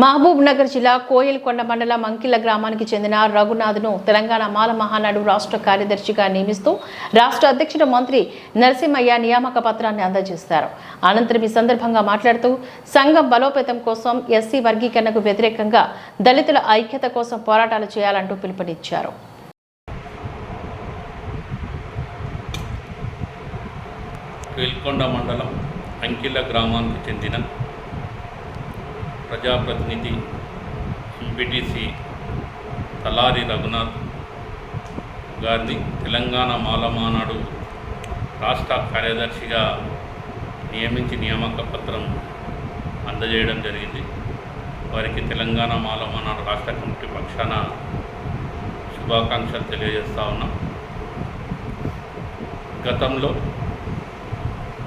మహబూబ్ నగర్ జిల్లా కోయిల్కొండ మండలం అంకిల గ్రామానికి చెందిన రఘునాథ్ను తెలంగాణ మాల మహానాడు రాష్ట్ర కార్యదర్శిగా నియమిస్తూ రాష్ట్ర అధ్యక్షుడు మంత్రి నరసింహయ్య నియామక పత్రాన్ని అందజేశారు అనంతరం ఈ సందర్భంగా మాట్లాడుతూ సంఘం బలోపేతం కోసం ఎస్సీ వర్గీకరణకు వ్యతిరేకంగా దళితుల ఐక్యత కోసం పోరాటాలు చేయాలంటూ పిలుపునిచ్చారు. కోయిల్కొండ మండలం అంకిల గ్రామానికి చెందిన ప్రజాప్రతినిధి ఎంపీటీసీ తలారి రఘునాథ్ గారిని తెలంగాణ మాలమానాడు రాష్ట్ర కార్యదర్శిగా నియమించి నియామక పత్రం అందజేయడం జరిగింది. వారికి తెలంగాణ మాలమానాడు రాష్ట్ర కమిటీ పక్షాన శుభాకాంక్షలు తెలియజేస్తా ఉన్నాం. గతంలో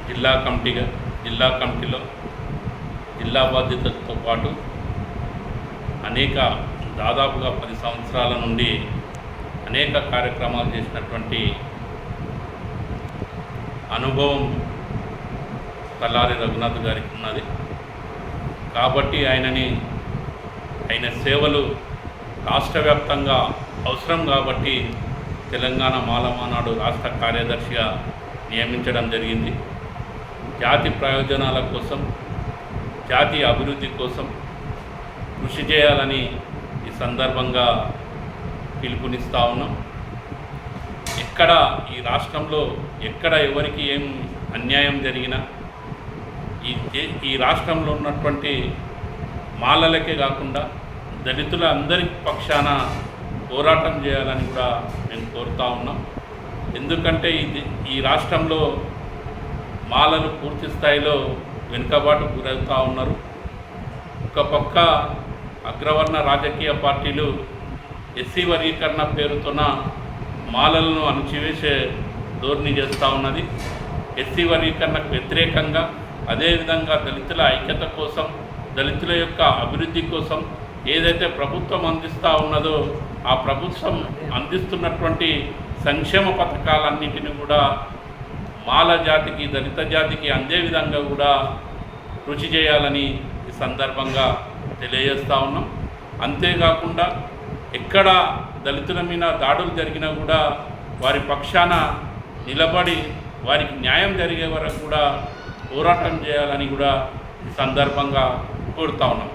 జిల్లా కమిటీగా జిల్లా కమిటీలో జిల్లా బాధ్యతలతో పాటు అనేక దాదాపుగా పది సంవత్సరాల నుండి అనేక కార్యక్రమాలు చేసినటువంటి అనుభవం తల్లారి రఘునాథ్ గారికి ఉన్నది. కాబట్టి ఆయనని ఆయన సేవలు రాష్ట్ర వ్యాప్తంగా అవసరం కాబట్టి తెలంగాణ మాలమానాడు రాష్ట్ర కార్యదర్శిగా నియమించడం జరిగింది. జాతి ప్రయోజనాల కోసం జాతి అభివృద్ధి కోసం కృషి చేయాలని ఈ సందర్భంగా పిలుపునిస్తా ఉన్నాం. ఎక్కడ ఈ రాష్ట్రంలో ఎక్కడ ఎవరికి ఏం అన్యాయం జరిగినా ఈ ఈ రాష్ట్రంలో ఉన్నటువంటి మాలలకే కాకుండా దళితుల అందరి పక్షాన పోరాటం చేయాలని కూడా మేము కోరుతా ఉన్నాం. ఎందుకంటే ఇది ఈ రాష్ట్రంలో మాలలు పూర్తి స్థాయిలో వెనుకబాటు గురవుతూ ఉన్నారు. ఒక పక్క అగ్రవర్ణ రాజకీయ పార్టీలు ఎస్సీ వర్గీకరణ పేరుతోన మాలలను అణచివేసే ధోరణి చేస్తూ ఉన్నది. ఎస్సీ వర్గీకరణకు వ్యతిరేకంగా అదేవిధంగా దళితుల ఐక్యత కోసం దళితుల యొక్క అభివృద్ధి కోసం ఏదైతే ప్రభుత్వం అందిస్తూ ఉన్నదో ఆ ప్రభుత్వం అందిస్తున్నటువంటి సంక్షేమ పథకాలన్నింటినీ కూడా మాల జాతికి దళిత జాతికి అందే విధంగా కూడా కృషి చేయాలని ఈ సందర్భంగా తెలియజేస్తూ ఉన్నాం. అంతేకాకుండా ఎక్కడ దళితుల మీద దాడులు జరిగినా కూడా వారి పక్షాన నిలబడి వారికి న్యాయం జరిగే వరకు కూడా పోరాటం చేయాలని కూడా ఈ సందర్భంగా కోరుతా ఉన్నాం.